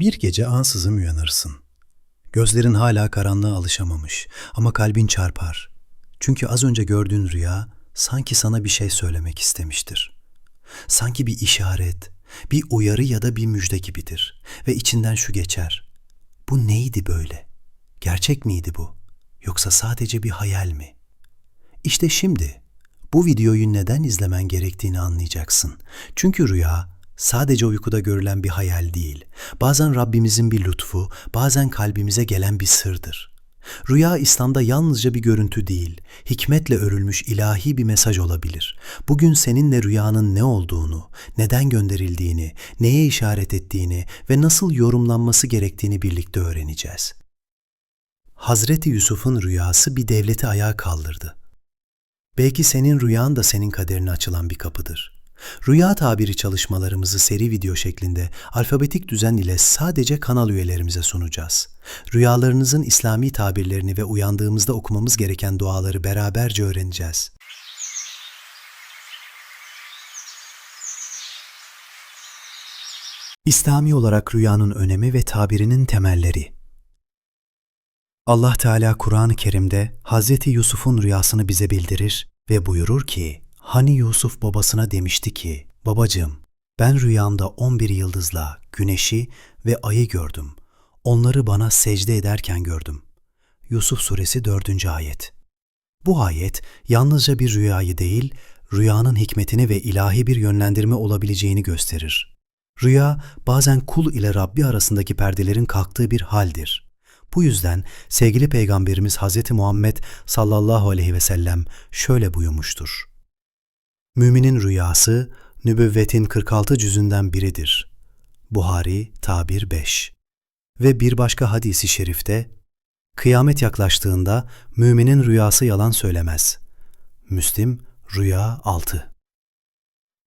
Bir gece ansızın uyanırsın. Gözlerin hala karanlığa alışamamış ama kalbin çarpar. Çünkü az önce gördüğün rüya sanki sana bir şey söylemek istemiştir. Sanki bir işaret, bir uyarı ya da bir müjde gibidir ve içinden şu geçer. Bu neydi böyle? Gerçek miydi bu? Yoksa sadece bir hayal mi? İşte şimdi bu videoyu neden izlemen gerektiğini anlayacaksın. Çünkü rüya sadece uykuda görülen bir hayal değil. Bazen Rabbimizin bir lütfu, bazen kalbimize gelen bir sırdır. Rüya İslam'da yalnızca bir görüntü değil, hikmetle örülmüş ilahi bir mesaj olabilir. Bugün seninle rüyanın ne olduğunu, neden gönderildiğini, neye işaret ettiğini ve nasıl yorumlanması gerektiğini birlikte öğreneceğiz. Hazreti Yusuf'un rüyası bir devleti ayağa kaldırdı. Belki senin rüyan da senin kaderine açılan bir kapıdır. Rüya tabiri çalışmalarımızı seri video şeklinde alfabetik düzen ile sadece kanal üyelerimize sunacağız. Rüyalarınızın İslami tabirlerini ve uyandığımızda okumamız gereken duaları beraberce öğreneceğiz. İslami olarak rüyanın önemi ve tabirinin temelleri Allah Teala Kur'an-ı Kerim'de Hazreti Yusuf'un rüyasını bize bildirir ve buyurur ki, Hani Yusuf babasına demişti ki, babacığım ben rüyamda 11 yıldızla güneşi ve ayı gördüm. Onları bana secde ederken gördüm. Yusuf Suresi 4. Ayet Bu ayet yalnızca bir rüyayı değil, rüyanın hikmetini ve ilahi bir yönlendirme olabileceğini gösterir. Rüya bazen kul ile Rabbi arasındaki perdelerin kalktığı bir haldir. Bu yüzden sevgili Peygamberimiz Hz. Muhammed sallallahu aleyhi ve sellem şöyle buyurmuştur. Müminin rüyası nübüvvetin 46 cüzünden biridir. Buhari tabir 5 Ve bir başka hadisi şerifte, Kıyamet yaklaştığında müminin rüyası yalan söylemez. Müslim Rüya 6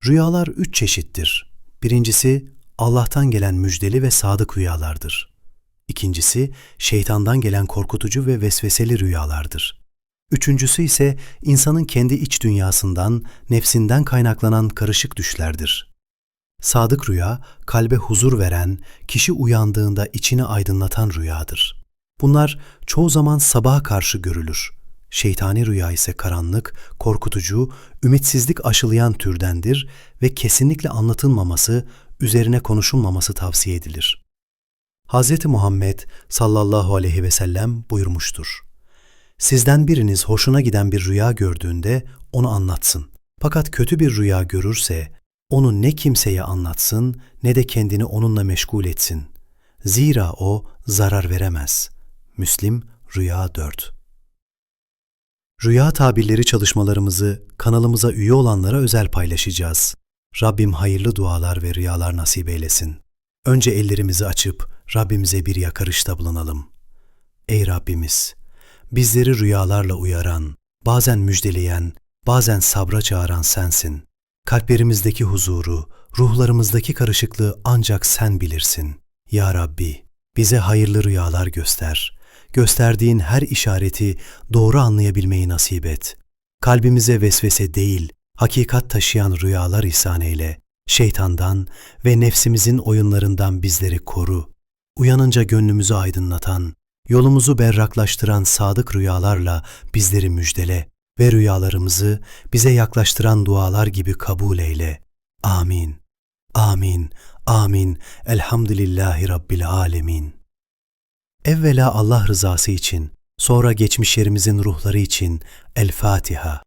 Rüyalar üç çeşittir. Birincisi Allah'tan gelen müjdeli ve sadık rüyalardır. İkincisi şeytandan gelen korkutucu ve vesveseli rüyalardır. Üçüncüsü ise insanın kendi iç dünyasından, nefsinden kaynaklanan karışık düşlerdir. Sadık rüya, kalbe huzur veren, kişi uyandığında içini aydınlatan rüyadır. Bunlar çoğu zaman sabaha karşı görülür. Şeytani rüya ise karanlık, korkutucu, ümitsizlik aşılayan türdendir ve kesinlikle anlatılmaması, üzerine konuşulmaması tavsiye edilir. Hz. Muhammed sallallahu aleyhi ve sellem buyurmuştur. Sizden biriniz hoşuna giden bir rüya gördüğünde onu anlatsın. Fakat kötü bir rüya görürse onu ne kimseye anlatsın ne de kendini onunla meşgul etsin. Zira o zarar veremez. Müslim Rüya 4 Rüya tabirleri çalışmalarımızı kanalımıza üye olanlara özel paylaşacağız. Rabbim hayırlı dualar ve rüyalar nasip eylesin. Önce ellerimizi açıp Rabbimize bir yakarışta bulunalım. Ey Rabbimiz! Bizleri rüyalarla uyaran, bazen müjdeleyen, bazen sabra çağıran sensin. Kalplerimizdeki huzuru, ruhlarımızdaki karışıklığı ancak sen bilirsin. Ya Rabbi, bize hayırlı rüyalar göster. Gösterdiğin her işareti doğru anlayabilmeyi nasip et. Kalbimize vesvese değil, hakikat taşıyan rüyalar ihsan eyle. Şeytandan ve nefsimizin oyunlarından bizleri koru. Uyanınca gönlümüzü aydınlatan, yolumuzu berraklaştıran sadık rüyalarla bizleri müjdele ve rüyalarımızı bize yaklaştıran dualar gibi kabul eyle. Amin. Amin. Amin. Elhamdülillahi Rabbil Alemin. Evvela Allah rızası için, sonra geçmişlerimizin ruhları için El Fatiha.